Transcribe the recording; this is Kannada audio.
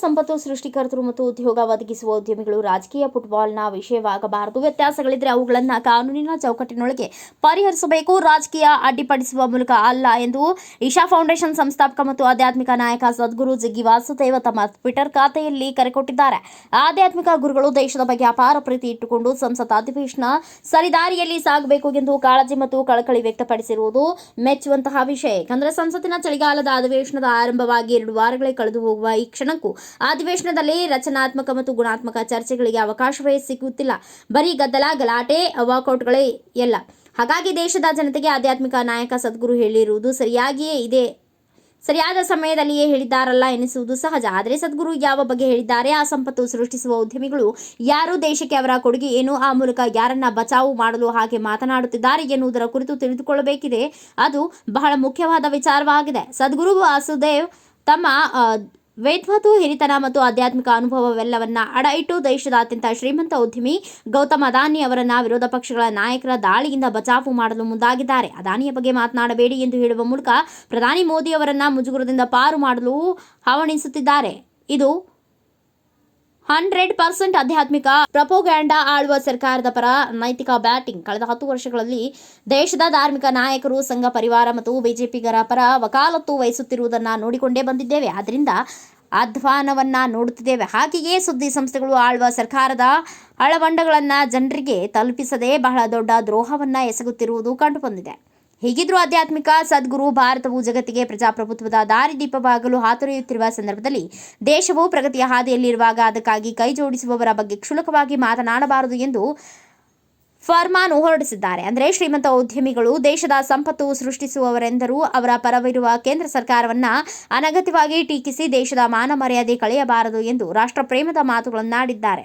ಸಂಪತ್ತು ಸೃಷ್ಟಿಕರ್ತರು ಮತ್ತು ಉದ್ಯೋಗ ಒದಗಿಸುವ ಉದ್ಯಮಿಗಳು ರಾಜಕೀಯ ಫುಟ್ಬಾಲ್ನ ವಿಷಯವಾಗಬಾರದು. ವ್ಯತ್ಯಾಸಗಳಿದ್ರೆ ಅವುಗಳನ್ನು ಕಾನೂನಿನ ಚೌಕಟ್ಟಿನೊಳಗೆ ಪರಿಹರಿಸಬೇಕು. ರಾಜಕೀಯ ಅಡ್ಡಿಪಡಿಸುವ ಮೂಲಕ ಅಲ್ಲ ಎಂದು ಇಶಾ ಫೌಂಡೇಶನ್ ಸಂಸ್ಥಾಪಕ ಮತ್ತು ಆಧ್ಯಾತ್ಮಿಕ ನಾಯಕ ಸದ್ಗುರು ಜಗ್ಗಿ ವಾಸುದೇವ ತಮ್ಮ ಟ್ವಿಟರ್ ಖಾತೆಯಲ್ಲಿ ಕರೆ ಕೊಟ್ಟಿದ್ದಾರೆ. ಆಧ್ಯಾತ್ಮಿಕ ಗುರುಗಳು ದೇಶದ ಬಗ್ಗೆ ಅಪಾರ ಪ್ರೀತಿ ಇಟ್ಟುಕೊಂಡು ಸಂಸತ್ ಅಧಿವೇಶನ ಸರಿದಾರಿಯಲ್ಲಿ ಸಾಗಬೇಕು ಎಂದು ಕಾಳಜಿ ಮತ್ತು ಕಳಕಳಿ ವ್ಯಕ್ತಪಡಿಸಿರುವುದು ಮೆಚ್ಚುವಂತಹ ವಿಷಯ. ಏಕೆಂದರೆ ಸಂಸತ್ತಿನ ಚಳಿಗಾಲದ ಅಧಿವೇಶನದ ಆರಂಭವಾಗಿ ಎರಡು ವಾರಗಳೇ ಕಳೆದು ಹೋಗುವ ಈ ಕ್ಷಣಕ್ಕೂ ಅಧಿವೇಶನದಲ್ಲಿ ರಚನಾತ್ಮಕ ಮತ್ತು ಗುಣಾತ್ಮಕ ಚರ್ಚೆಗಳಿಗೆ ಅವಕಾಶವೇ ಸಿಗುತ್ತಿಲ್ಲ. ಬರೀ ಗದ್ದಲ, ಗಲಾಟೆ, ವಾಕೌಟ್ಗಳೇ ಎಲ್ಲ. ಹಾಗಾಗಿ ದೇಶದ ಜನತೆಗೆ ಆಧ್ಯಾತ್ಮಿಕ ನಾಯಕ ಸದ್ಗುರು ಹೇಳಿರುವುದು ಸರಿಯಾಗಿಯೇ ಇದೆ. ಸರಿಯಾದ ಸಮಯದಲ್ಲಿಯೇ ಹೇಳಿದ್ದಾರಲ್ಲ ಎನಿಸುವುದು ಸಹಜ. ಆದರೆ ಸದ್ಗುರು ಯಾವ ಬಗ್ಗೆ ಹೇಳಿದ್ದಾರೆ? ಆ ಸಂಪತ್ತು ಸೃಷ್ಟಿಸುವ ಉದ್ಯಮಿಗಳು ಯಾರು? ದೇಶಕ್ಕೆ ಅವರ ಕೊಡುಗೆ ಏನು? ಆ ಮೂಲಕ ಯಾರನ್ನ ಬಚಾವು ಮಾಡಲು ಹಾಗೆ ಮಾತನಾಡುತ್ತಿದ್ದಾರೆ ಎನ್ನುವುದರ ಕುರಿತು ತಿಳಿದುಕೊಳ್ಳಬೇಕಿದೆ. ಅದು ಬಹಳ ಮುಖ್ಯವಾದ ವಿಚಾರವಾಗಿದೆ. ಸದ್ಗುರು ವಾಸುದೇವ್ ತಮ್ಮ ವೇದ್ವತು ಹಿರಿತನ ಮತ್ತು ಆಧ್ಯಾತ್ಮಿಕ ಅನುಭವವೆಲ್ಲವನ್ನ ಅಡ ಇಟ್ಟು ದೇಶದ ಶ್ರೀಮಂತ ಉದ್ಯಮಿ ಗೌತಮ್ ಅದಾನಿ ಅವರನ್ನ ವಿರೋಧ ಪಕ್ಷಗಳ ನಾಯಕರ ದಾಳಿಯಿಂದ ಬಚಾವು ಮಾಡಲು ಮುಂದಾಗಿದ್ದಾರೆ. ಅದಾನಿಯ ಬಗ್ಗೆ ಮಾತನಾಡಬೇಡಿ ಎಂದು ಹೇಳುವ ಮೂಲಕ ಪ್ರಧಾನಿ ಮೋದಿ ಅವರನ್ನ ಮುಜುಗರದಿಂದ ಪಾರು ಮಾಡಲು ಹವಣಿಸುತ್ತಿದ್ದಾರೆ ಇದು ಹಂಡ್ರೆಡ್ ಪರ್ಸೆಂಟ್ ಆಧ್ಯಾತ್ಮಿಕ ಪ್ರಪೋಗ್ಯಾಂಡಾ ಆಳುವ ಸರ್ಕಾರದ ಪರ ನೈತಿಕ ಬ್ಯಾಟಿಂಗ್. ಕಳೆದ ಹತ್ತು ವರ್ಷಗಳಲ್ಲಿ ದೇಶದ ಧಾರ್ಮಿಕ ನಾಯಕರು, ಸಂಘ ಪರಿವಾರ ಮತ್ತು ಬಿಜೆಪಿಗರ ಪರ ವಕಾಲತ್ತು ವಹಿಸುತ್ತಿರುವುದನ್ನು ನೋಡಿಕೊಂಡೇ ಬಂದಿದ್ದೇವೆ. ಆದ್ದರಿಂದ ಅಧ್ವಾನವನ್ನ ನೋಡುತ್ತಿದ್ದೇವೆ. ಹಾಗೆಯೇ ಸುದ್ದಿ ಸಂಸ್ಥೆಗಳು ಆಳುವ ಸರ್ಕಾರದ ಅಳವಂಡಗಳನ್ನು ಜನರಿಗೆ ತಲುಪಿಸದೆ ಬಹಳ ದೊಡ್ಡ ದ್ರೋಹವನ್ನು ಎಸಗುತ್ತಿರುವುದು ಕಂಡುಬಂದಿದೆ ಹೀಗಿದ್ರೂ ಆಧ್ಯಾತ್ಮಿಕ ಸದ್ಗುರು ಭಾರತವು ಜಗತ್ತಿಗೆ ಪ್ರಜಾಪ್ರಭುತ್ವದ ದಾರಿದೀಪವಾಗಲು ಹಾತೊರೆಯುತ್ತಿರುವ ಸಂದರ್ಭದಲ್ಲಿ ದೇಶವು ಪ್ರಗತಿಯ ಹಾದಿಯಲ್ಲಿರುವಾಗ ಅದಕ್ಕಾಗಿ ಕೈಜೋಡಿಸುವವರ ಬಗ್ಗೆ ಕ್ಷುಲ್ಲಕವಾಗಿ ಮಾತನಾಡಬಾರದು ಎಂದು ಫರ್ಮಾನು ಹೊರಡಿಸಿದ್ದಾರೆ. ಅಂದರೆ ಶ್ರೀಮಂತ ಉದ್ಯಮಿಗಳು ದೇಶದ ಸಂಪತ್ತು ಸೃಷ್ಟಿಸುವವರೆಂದರೂ ಅವರ ಪರವಿರುವ ಕೇಂದ್ರ ಸರ್ಕಾರವನ್ನು ಅನಗತ್ಯವಾಗಿ ಟೀಕಿಸಿ ದೇಶದ ಮಾನ ಮರ್ಯಾದೆ ಕಳೆಯಬಾರದು ಎಂದು ರಾಷ್ಟ್ರ ಪ್ರೇಮದ ಮಾತುಗಳನ್ನಾಡಿದ್ದಾರೆ.